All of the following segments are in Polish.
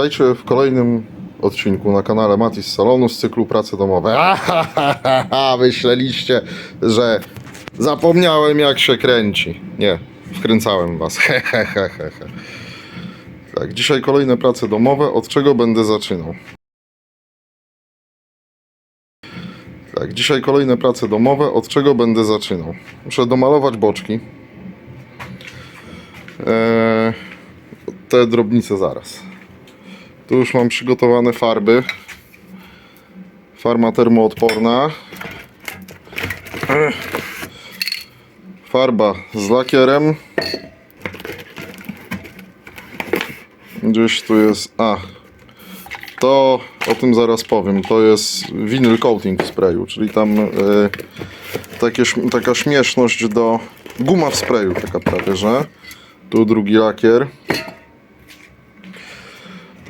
Witajcie w kolejnym odcinku na kanale Matis Salonu z cyklu Prace Domowe. Ahahaha, myśleliście, że zapomniałem jak się kręci. Nie, wkręcałem was. Tak, dzisiaj kolejne prace domowe. Od czego będę zaczynał? Tak, dzisiaj kolejne prace domowe. Od czego będę zaczynał? Muszę domalować boczki. Eee, te drobnice zaraz. Tu już mam przygotowane farby. Farma termoodporna. Farba z lakierem. Gdzieś tu jest. A. To o tym zaraz powiem. To jest vinyl coating w sprayu, czyli tam e, takie, taka śmieszność do guma w sprayu, taka prawie, że. Tu drugi lakier.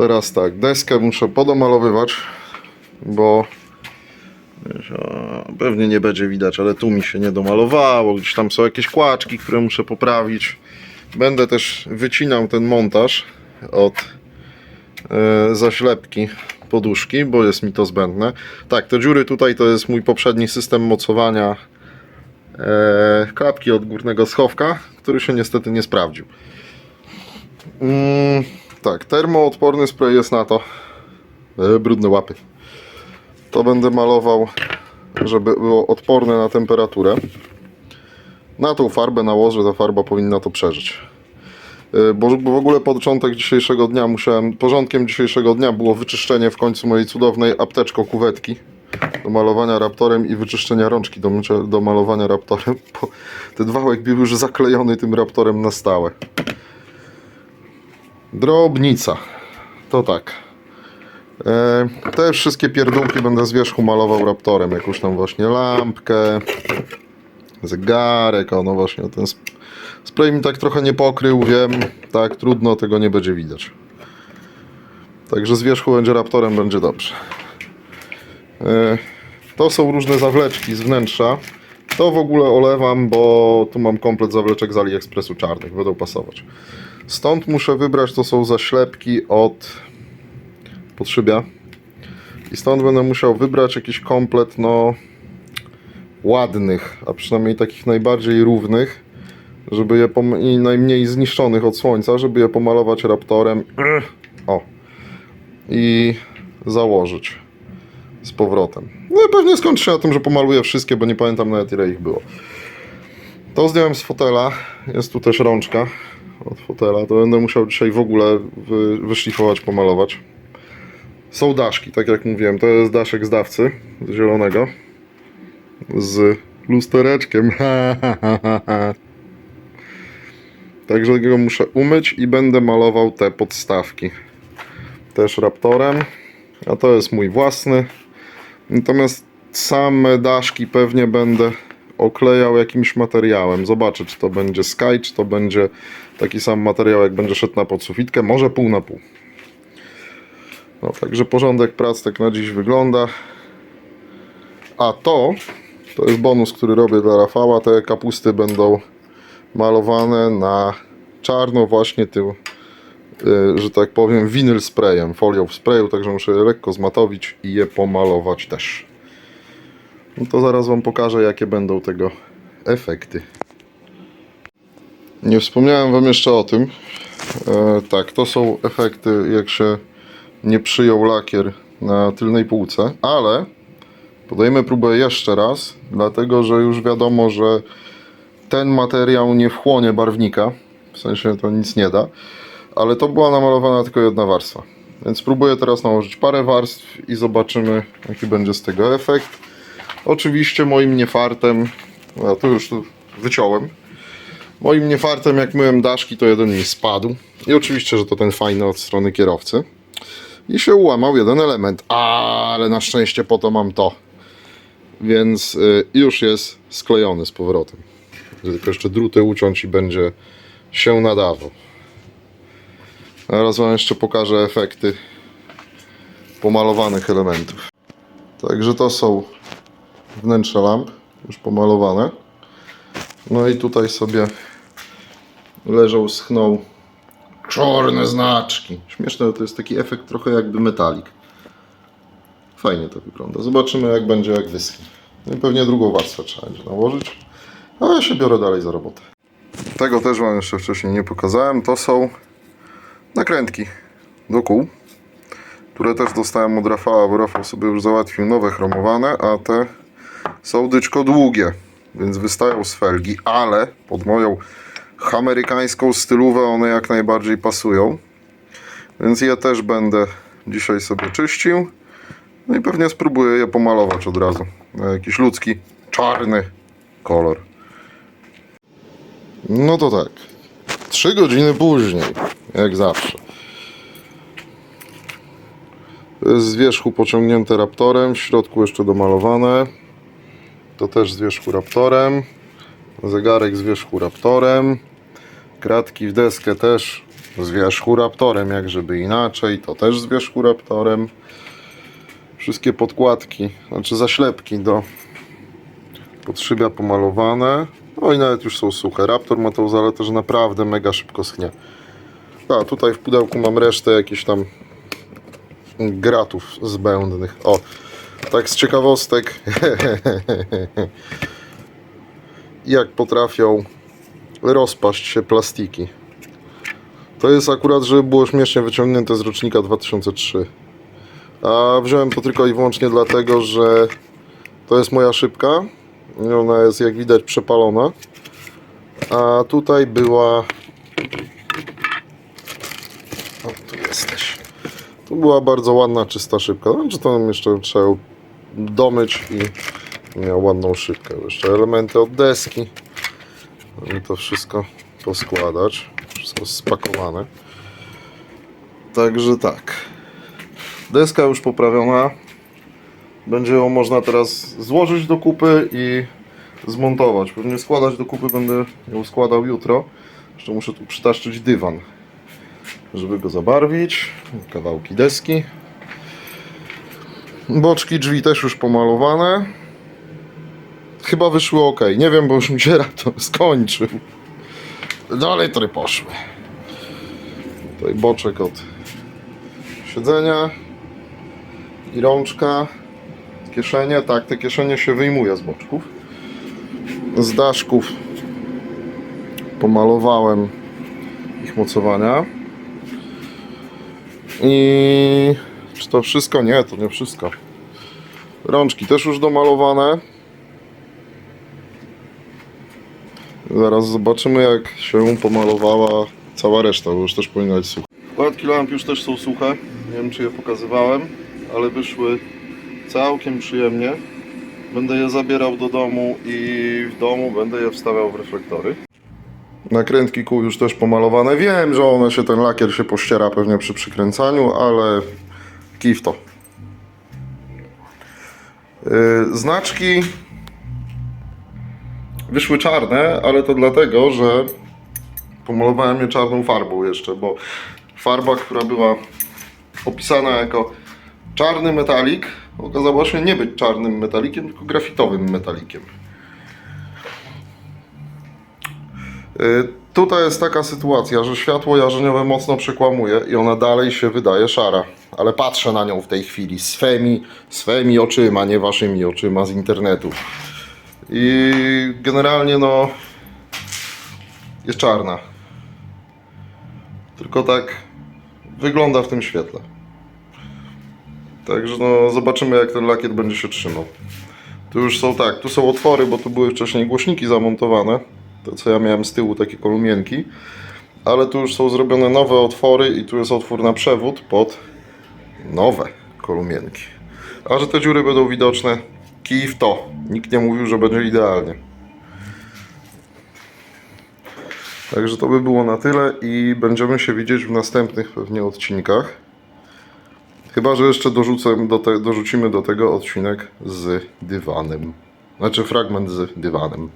Teraz tak, deskę muszę podomalowywać, bo pewnie nie będzie widać, ale tu mi się nie domalowało, gdzieś tam są jakieś kłaczki, które muszę poprawić. Będę też wycinał ten montaż od e, zaślepki poduszki, bo jest mi to zbędne. Tak, te dziury tutaj to jest mój poprzedni system mocowania e, klapki od górnego schowka, który się niestety nie sprawdził. Tak, termoodporny spray jest na to. E, brudne łapy. To będę malował, żeby było odporne na temperaturę. Na tą farbę nałożę, ta farba powinna to przeżyć. E, Bo, bo w ogóle początek dzisiejszego dnia musiałem, porządkiem dzisiejszego dnia było wyczyszczenie w końcu mojej cudownej apteczko kuwetki do malowania raptorem i wyczyszczenia rączki do, do malowania raptorem, bo ten wałek był już zaklejony tym raptorem na stałe. Drobnica. To tak. E, te wszystkie pierdółki będę z wierzchu malował raptorem. Jakąś tam właśnie lampkę, zegarek. O, no właśnie ten sp- spray mi tak trochę nie pokrył, wiem. Tak, trudno, tego nie będzie widać. Także z wierzchu będzie raptorem, będzie dobrze. E, to są różne zawleczki z wnętrza. To w ogóle olewam, bo tu mam komplet zawleczek z AliExpressu czarnych. Będą pasować. Stąd muszę wybrać, to są zaślepki od podszybia. I stąd będę musiał wybrać jakiś komplet, no ładnych, a przynajmniej takich najbardziej równych, żeby je i najmniej zniszczonych od słońca, żeby je pomalować raptorem. O. I założyć z powrotem. No i pewnie skończy się na tym, że pomaluję wszystkie, bo nie pamiętam nawet ile ich było. To zdjąłem z fotela. Jest tu też rączka od fotela. To będę musiał dzisiaj w ogóle wy, wyszlifować, pomalować. Są daszki, tak jak mówiłem. To jest daszek z dawcy, z zielonego. Z lustereczkiem. Także go muszę umyć i będę malował te podstawki. Też raptorem. A to jest mój własny. Natomiast same daszki pewnie będę oklejał jakimś materiałem. Zobaczę, czy to będzie Sky, czy to będzie taki sam materiał, jak będzie szedł na podsufitkę. Może pół na pół. No, także porządek prac tak na dziś wygląda. A to, to jest bonus, który robię dla Rafała. Te kapusty będą malowane na czarno właśnie tym, y, że tak powiem, winyl sprayem, folią w sprayu, także muszę je lekko zmatowić i je pomalować też. No to zaraz Wam pokażę, jakie będą tego efekty. Nie wspomniałem Wam jeszcze o tym. E, tak, to są efekty, jak się nie przyjął lakier na tylnej półce, ale podajemy próbę jeszcze raz, dlatego że już wiadomo, że ten materiał nie wchłonie barwnika, w sensie to nic nie da, ale to była namalowana tylko jedna warstwa. Więc spróbuję teraz nałożyć parę warstw i zobaczymy, jaki będzie z tego efekt. Oczywiście moim niefartem, ja tu już tu wyciąłem, moim niefartem jak myłem daszki to jeden mi spadł i oczywiście, że to ten fajny od strony kierowcy i się ułamał jeden element, ale na szczęście po to mam to, więc y, już jest sklejony z powrotem. Tylko jeszcze druty uciąć i będzie się nadawał. Teraz Wam jeszcze pokażę efekty pomalowanych elementów. Także to są wnętrze lamp, już pomalowane. No i tutaj sobie leżą, schną Czarne znaczki. Śmieszne, to jest taki efekt trochę jakby metalik. Fajnie to wygląda. Zobaczymy jak będzie, jak wyschnie. No i pewnie drugą warstwę trzeba będzie nałożyć. A ja się biorę dalej za robotę. Tego też Wam jeszcze wcześniej nie pokazałem. To są nakrętki do kół, które też dostałem od Rafała, bo Rafał sobie już załatwił nowe chromowane, a te są długie, więc wystają z felgi, ale pod moją amerykańską stylówę one jak najbardziej pasują. Więc je też będę dzisiaj sobie czyścił. No i pewnie spróbuję je pomalować od razu. Na jakiś ludzki, czarny kolor. No to tak. Trzy godziny później, jak zawsze. Z wierzchu pociągnięte raptorem, w środku jeszcze domalowane. To też z wierzchu raptorem. Zegarek z wierzchu raptorem. Kratki w deskę też z wierzchu raptorem, jak żeby inaczej. To też z wierzchu raptorem. Wszystkie podkładki, znaczy zaślepki do podszybia pomalowane. No i nawet już są suche. Raptor ma tą zaletę, że naprawdę mega szybko schnie. A tutaj w pudełku mam resztę jakichś tam gratów zbędnych. O, tak z ciekawostek. Jak potrafią rozpaść się plastiki. To jest akurat, żeby było śmiesznie wyciągnięte z rocznika 2003. A wziąłem to tylko i wyłącznie dlatego, że to jest moja szybka. Ona jest jak widać przepalona. A tutaj była. O, tu jesteś. Tu była bardzo ładna, czysta szybka. Znaczy to jeszcze trzeba domyć i miał ładną szybkę. Jeszcze elementy od deski. I to wszystko poskładać. Wszystko spakowane. Także tak. Deska już poprawiona. Będzie ją można teraz złożyć do kupy i zmontować. Pewnie składać do kupy będę ją składał jutro. Jeszcze muszę tu przytaszczyć dywan, żeby go zabarwić. Kawałki deski. Boczki drzwi też już pomalowane. Chyba wyszły ok. Nie wiem, bo już mi się raptor skończył. Dalej try poszły. Tutaj boczek od siedzenia i rączka, kieszenie, tak, te kieszenie się wyjmuje z boczków. Z daszków pomalowałem ich mocowania. I czy to wszystko? Nie, to nie wszystko. Rączki też już domalowane. Zaraz zobaczymy jak się pomalowała cała reszta, bo już też powinna być sucha. Kładki lamp już też są suche. Nie wiem czy je pokazywałem, ale wyszły całkiem przyjemnie. Będę je zabierał do domu i w domu będę je wstawiał w reflektory. Nakrętki kół już też pomalowane. Wiem, że one się, ten lakier się pościera pewnie przy przykręcaniu, ale kij w to. Yy, znaczki wyszły czarne, ale to dlatego, że pomalowałem je czarną farbą jeszcze, bo farba, która była opisana jako czarny metalik, okazała się nie być czarnym metalikiem, tylko grafitowym metalikiem. Y, Tutaj jest taka sytuacja, że światło jarzeniowe mocno przekłamuje i ona dalej się wydaje szara. Ale patrzę na nią w tej chwili swymi, swymi oczyma, nie waszymi oczyma z internetu. I generalnie no jest czarna. Tylko tak wygląda w tym świetle. Także no zobaczymy jak ten lakier będzie się trzymał. Tu już są tak, tu są otwory, bo tu były wcześniej głośniki zamontowane. To co ja miałem z tyłu takie kolumienki. Ale tu już są zrobione nowe otwory i tu jest otwór na przewód pod nowe kolumienki. A że te dziury będą widoczne, kij w to. Nikt nie mówił, że będzie idealnie. Także to by było na tyle i będziemy się widzieć w następnych pewnie odcinkach. Chyba, że jeszcze dorzucę do te, dorzucimy do tego odcinek z dywanem. Znaczy fragment z dywanem.